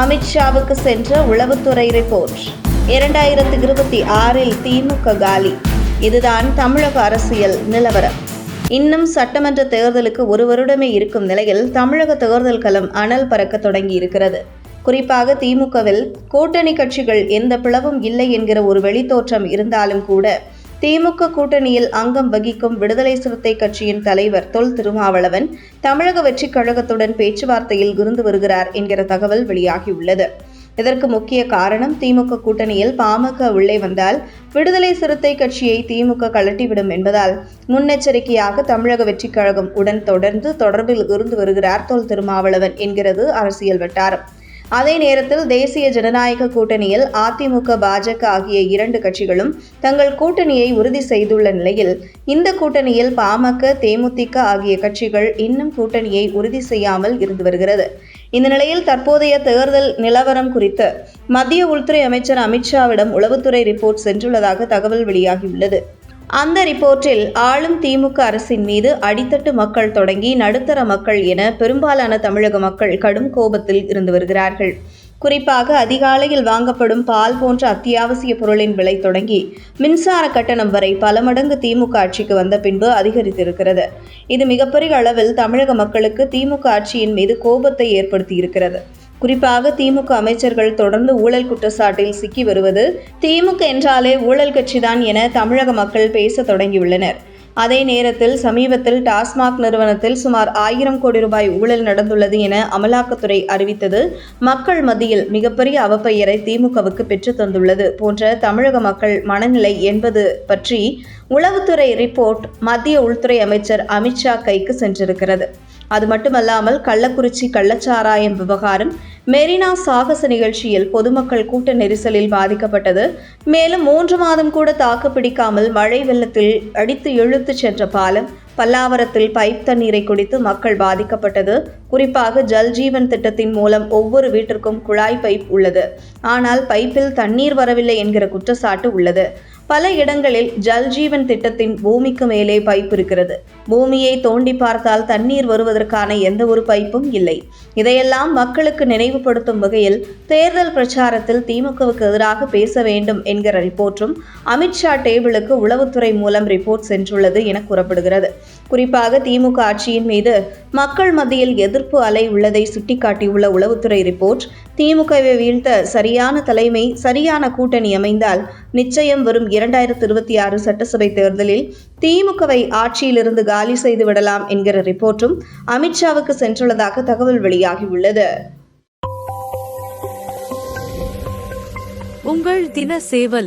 அமித்ஷாவுக்கு சென்ற உளவுத்துறை ரிப்போர்ட். இரண்டாயிரத்தி இருபத்தி ஆறில் திமுக காலி. இதுதான் தமிழக அரசியல் நிலவரம். இன்னும் சட்டமன்ற தேர்தலுக்கு ஒரு வருடமே இருக்கும் நிலையில் தமிழக தேர்தல் களம் அனல் பறக்க தொடங்கி இருக்கிறது குறிப்பாக திமுகவில் கூட்டணி கட்சிகள் எந்த பிளவும் இல்லை என்கிற ஒரு வெளித்தோற்றம் இருந்தாலும் கூட திமுக கூட்டணியில் அங்கம் வகிக்கும் விடுதலை சிறுத்தை கட்சியின் தலைவர் தொல் திருமாவளவன் தமிழக வெற்றிக் கழகத்துடன் பேச்சுவார்த்தையில் இருந்து வருகிறார் என்கிற தகவல் வெளியாகியுள்ளது. இதற்கு முக்கிய காரணம் திமுக கூட்டணியில் பாமக உள்ளே வந்தால் விடுதலை சிறுத்தை கட்சியை திமுக கலட்டிவிடும் என்பதால் முன்னெச்சரிக்கையாக தமிழக வெற்றிக் கழகம் உடன் தொடர்ந்து தொடர்பில் இருந்து வருகிறார் தொல் திருமாவளவன் என்கிறது அரசியல் வட்டாரம். அதே நேரத்தில் தேசிய ஜனநாயக கூட்டணியில் அதிமுக பாஜக ஆகிய இரண்டு கட்சிகளும் தங்கள் கூட்டணியை உறுதி செய்துள்ள நிலையில் இந்த கூட்டணியில் பாமக தேமுதிக ஆகிய கட்சிகள் இன்னும் கூட்டணியை உறுதி செய்யாமல் இருந்து வருகிறது. இந்த நிலையில் தற்போதைய தேர்தல் நிலவரம் குறித்து மத்திய உள்துறை அமைச்சர் அமித்ஷாவிடம் உளவுத்துறை ரிப்போர்ட் சென்றுள்ளதாக தகவல் வெளியாகியுள்ளது. அந்த ரிப்போர்ட்டில் ஆளும் திமுக அரசின் மீது அடித்தட்டு மக்கள் தொடங்கி நடுத்தர மக்கள் என பெரும்பாலான தமிழக மக்கள் கடும் கோபத்தில் இருந்து வருகிறார்கள். குறிப்பாக அதிகாலையில் வாங்கப்படும் பால் போன்ற அத்தியாவசிய பொருளின் விலை தொடங்கி மின்சார கட்டணம் வரை பல மடங்கு திமுக ஆட்சிக்கு வந்த பின்பு அதிகரித்திருக்கிறது. இது மிகப்பெரிய அளவில் தமிழக மக்களுக்கு திமுக ஆட்சியின் மீது கோபத்தை ஏற்படுத்தியிருக்கிறது. குறிப்பாக திமுக அமைச்சர்கள் தொடர்ந்து ஊழல் குற்றச்சாட்டில் சிக்கி வருவது திமுக என்றாலே ஊழல் கட்சிதான் என தமிழக மக்கள் பேச தொடங்கியுள்ளனர். அதே நேரத்தில் சமீபத்தில் டாஸ்மாக் நிறுவனத்தில் சுமார் ஆயிரம் கோடி ரூபாய் ஊழல் நடந்துள்ளது என அமலாக்கத்துறை அறிவித்தது. மக்கள் மத்தியில் மிகப்பெரிய அவப்பெயரை திமுகவுக்கு பெற்று தந்துள்ளது போன்ற தமிழக மக்கள் மனநிலை என்பது பற்றி உளவுத்துறை ரிப்போர்ட் மத்திய உள்துறை அமைச்சர் அமித்ஷா கைக்கு சென்றிருக்கிறது. அது மட்டுமல்லாமல் கள்ளக்குறிச்சி கள்ளச்சாராயம் விவகாரம் மெரினா சாகச நிகழ்ச்சியில் பொதுமக்கள் கூட்ட நெரிசலில் பாதிக்கப்பட்டது. மேலும் மூன்று மாதம் கூட தாக்கு பிடிக்காமல் மழை வெள்ளத்தில் அடித்து இழுத்து சென்ற பாலம் பல்லாவரத்தில் பைப் தண்ணீரை குடித்து மக்கள் பாதிக்கப்பட்டது. குறிப்பாக ஜல் ஜீவன் திட்டத்தின் மூலம் ஒவ்வொரு வீட்டிற்கும் குழாய் பைப் உள்ளது. ஆனால் பைப்பில் தண்ணீர் வரவில்லை என்கிற குற்றச்சாட்டு உள்ளது. பல இடங்களில் ஜல்ஜீவன் திட்டத்தின் பூமிக்கு மேலே பைப் இருக்கிறது. பூமியை தோண்டி பார்த்தால் தண்ணீர் வருவதற்கான எந்த ஒரு பைப்பும் இல்லை. இதையெல்லாம் மக்களுக்கு நினைவுபடுத்தும் வகையில் தேர்தல் பிரச்சாரத்தில் திமுகவுக்கு எதிராக பேச வேண்டும் என்கிற ரிப்போர்ட்டும் அமித்ஷா டேபிளுக்கு உளவுத்துறை மூலம் ரிப்போர்ட் சென்றுள்ளது என கூறப்படுகிறது. குறிப்பாக திமுக ஆட்சியின் மீது மக்கள் மத்தியில் எதிர்ப்பு அலை உள்ளதை சுட்டிக்காட்டியுள்ள உளவுத்துறை ரிப்போர்ட் திமுகவை வீழ்த்த சரியான தலைமை சரியான கூட்டணி அமைந்தால் நிச்சயம் வரும் இரண்டாயிரத்தி இருபத்தி ஆறு சட்டசபை தேர்தலில் திமுகவை ஆட்சியிலிருந்து காலி செய்து விடலாம் என்கிற ரிப்போர்ட்டும் அமித்ஷாவுக்கு சென்றுள்ளதாக தகவல் வெளியாகியுள்ளது. உங்கள் தின சேவல்